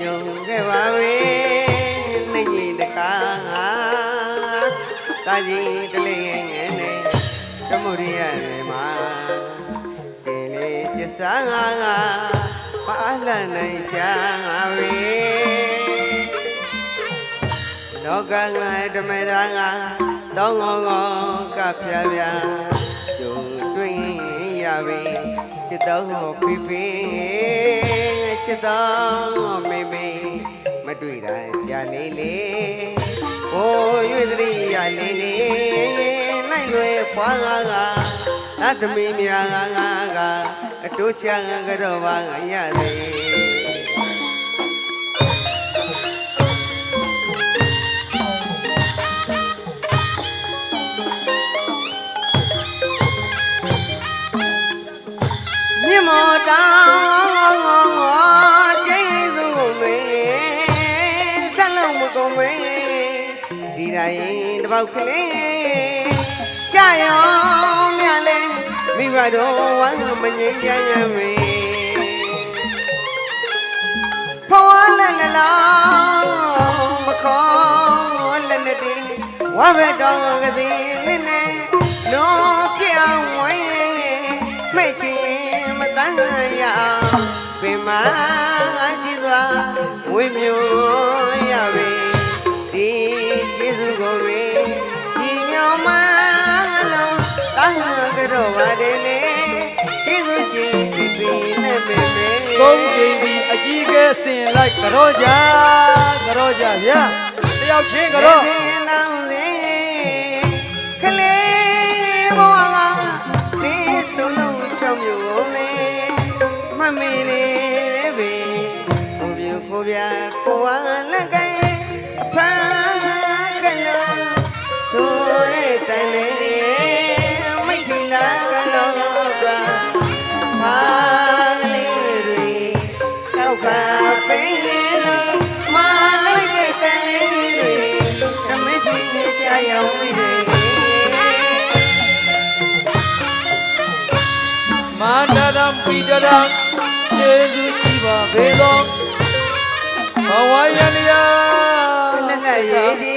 ကြုံခဲ့ပါပြီနှိမ့်ကြီးတကားတာကြီးတလေးငယ်ငယ်နဲ့တမှုရိယတွေမှာခြေလေးကျစားငါငါပါလနိုင်ရှာငါပြီလောကငါဓမ္မရာငါတောင်းငေါငေါကပြပြကျုံတွင်ရပြီစစ်တော်ပြပြစစ်တော်မေမေ မတွေ့တာကြာလေးလေးဘိုးရွေသတိရလေးလေးနိုင်လွယ်ဖွာငါကသသမီးများငါငါကအတူချံကတော့ပါငါရသေးမြ ပေါက်ကလေးကြာရောမြလဲမိဘတော်ဝမ်းမငြိမ်းချမ်းရမေဖဝလည်းလည်းလားမခေါ်လည်းနဲ့တင်ဝါဘဲတော်ကလေးနဲ့နဲ့လုံးပြောင်းဝဲမိတ်ချင်းမတန်းရအောင်ပင်မကြည့်သွားဝိမျိုးရပေ တော့ပါတယ်လေကျေးဇူးရှင်ဒီပင်နဲ့မေမေသုံးကြိမ်ဒီအကြီးကဲဆင်လိုက်ကြောကြကြောကြဗျာတယောက်ချင်းကြောနောင်လေခလေးဘဝကဒီဆုံးလုံးချောင်းမျိုးလေမမေလေးပဲဘုံပြကိုပြကိုဝ တောက်ကပိန်လို့မာလိုက်တဲ့တန်လေးတွေဓမင်းဖြစ်နေကြရောက်နေတယ်မန္တရံပိတရံကျေးဇူးကြီးပါဘေသောဘဝယန္တယာနနရေဒီ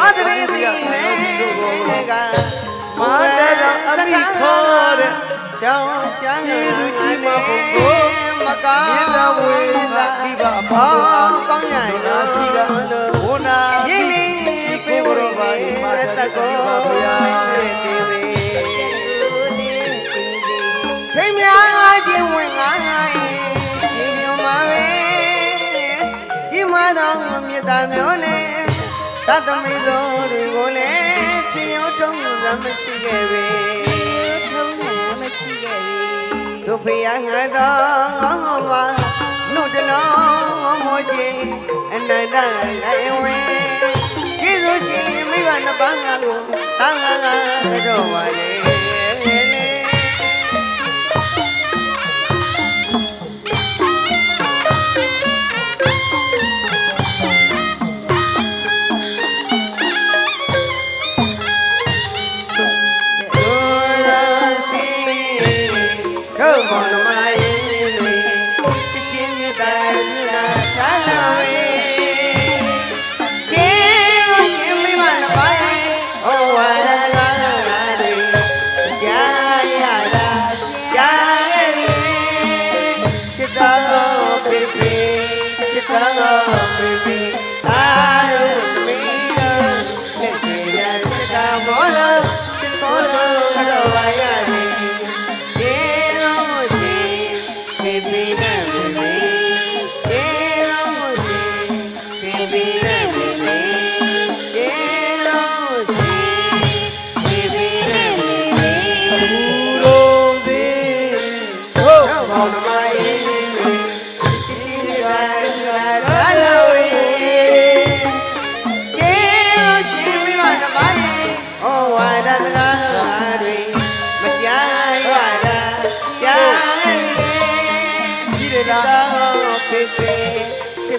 ဩတရေတိနေက မန္တရံအမိခေါ်တဲ့ချောင်းရှမ်းကျေးဇူးကြီးပါဘုရားမကောင်းမြတ်တော်ဝေငါမိဘအပေါင်းအားကောင်းရည်နာချီတာဘုနာရင်းလေးပြေဘရောပါဤမာတတကောပါဘုရားခိမ်များခြင်းဝင်ငါရဲ့ခြင်းမြုံပါပဲခြင်းမတော်မြတ်တာမျိုးနဲ့သတ္တမိသောတွေကိုလည်း ပြင်းထုံးမှုမရှိခဲ့ပေထုံးမှုမရှိခဲ့ပေတို့ဖေရငါတော်မှာနှုတ်တလုံးမောခြင်းအနန္တလည်းဝင်ကျေးဇူးရှင်မိဘနှစ်ပါးငါကိုသာငါငါကြောပါလေ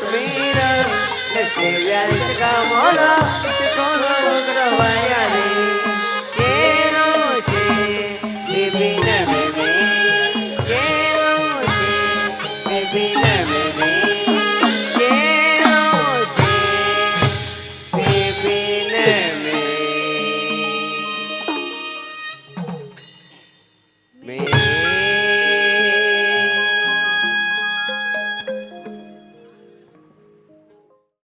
သမီးတော်လက်စီရစကမောလာစကောလောကရဝါရည်